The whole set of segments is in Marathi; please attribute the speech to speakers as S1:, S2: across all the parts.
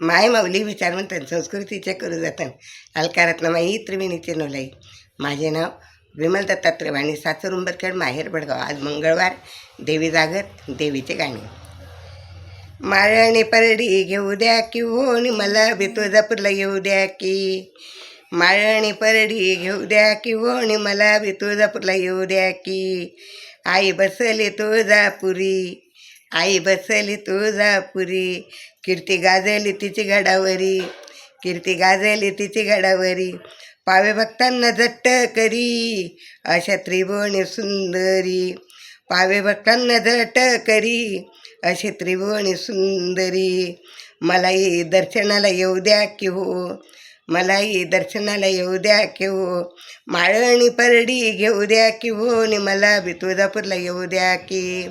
S1: माय माऊली विचार म्हणतात संस्कृतीचे करू जातात अलकारातनं माई त्रिवेणीचे नोलाई. माझे नाव विमल दत्तात्रय वाणी सासर उंबरखेड माहेर बडगाव. आज मंगळवार देवी जागर देवीचे गाणे. माळणी परडी घेऊ द्या की होणी मला बी तुळजापूरला येऊ द्या की. माळणी परडी घेऊ द्या की होणी मला बी तुळजापूरला येऊ द्या की. आई बसली तुळजापुरी. आई बसली तुळजापुरी कीर्ती गाजली तिची घडावरी. कीर्ती गाजली तिची घडावरी. पावे भक्तांना जट्ट करी. अशा त्रिभुवणी सुंदरी. पावे भक्तांना जट करी. अशी त्रिभुवणी सुंदरी. मलाही दर्शनाला येऊ द्या की हो. मलाही दर्शनाला येऊ द्या की हो. माळणी परडी घेऊ द्या की हो. आणि मला बी तुळजापूरला येऊ द्या की.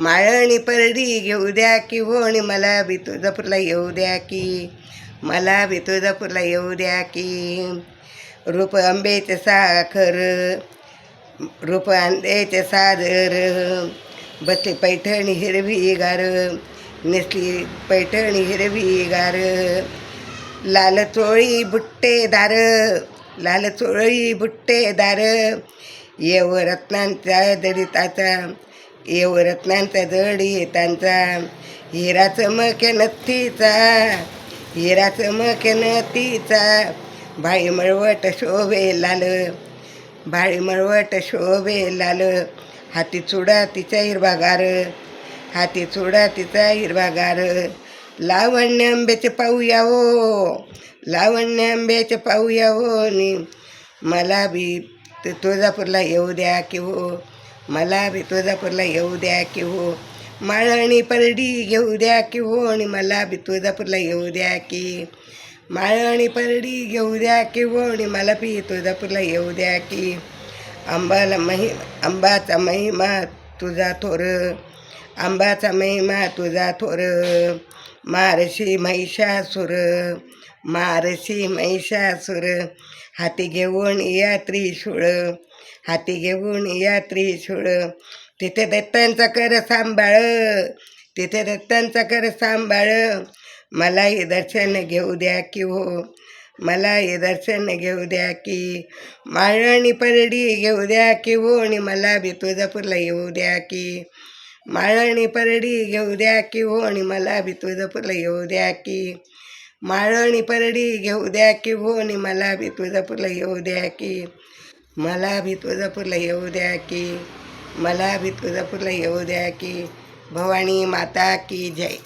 S1: माळणी परडी घेऊ द्या की होणी मला बी तुळजापूरला येऊ द्या की मला बी तुळजापूरला येऊ द्या की. रूप आंबेचे साखर रूप आंब्याचे सादर बसली पैठणी हिरवी गार नेसली पैठणी हिरवी गार. लाल चोळी बुट्टेदार लाल चोळी बुट्टेदार येव रत्नांच्या जडिताचा येवरत्नांचा रत्नांचा जडितांचा हिरा चमक नत्तीचा हिरा चमक नथीचा भाई मळवट शोभे लाल भाळी मळवट शोभे लाल. हाती चुडा तिचा हिरवागार हाती चुडा तिचा हिरवागार. लावण्य आंब्याचे पाहूया हो लावण्य आंब्याचे पाहूया हो नि मला बी तुळजापूरला येऊ द्या की हो मला बी तुळजापूरला येऊ द्या की हो. माळणी हो परडी घेऊ द्या की हो आणि मला बी तुळजापूरला येऊ द्या की. माळणी परडी घेऊ द्या की हो आणि मला बी तुळजापूरला येऊ द्या की. आंबाला महि आंबाचा महिमा तुझा थोर. आंबाचा महिमा तुझा थोर. मारशी महिषासुर मारशी महिषासुर हाती घेऊन या त्रिशूळ हाती घेऊन या त्रिशूळ तिथे दत्तांचा कर सांभाळ तिथे दत्तांचा कर सांभाळ मलाही दर्शन घेऊ द्या की हो मला हे दर्शन घेऊ द्या की माळणी परडी घेऊ द्या की हो आणि मला बी तुळजापूरला येऊ द्या की माळणी परडी घेऊ द्या की हो आणि मला बी तुळजापूरला येऊ द्या की. माळणी परडी घेऊ द्या की हो आणि मला बी तुळजापूरला येऊ द्या की. मला बी तुळजापूरला येऊ द्या की. मला बी तुळजापूरला येऊ द्या की. भवानी माता की जय.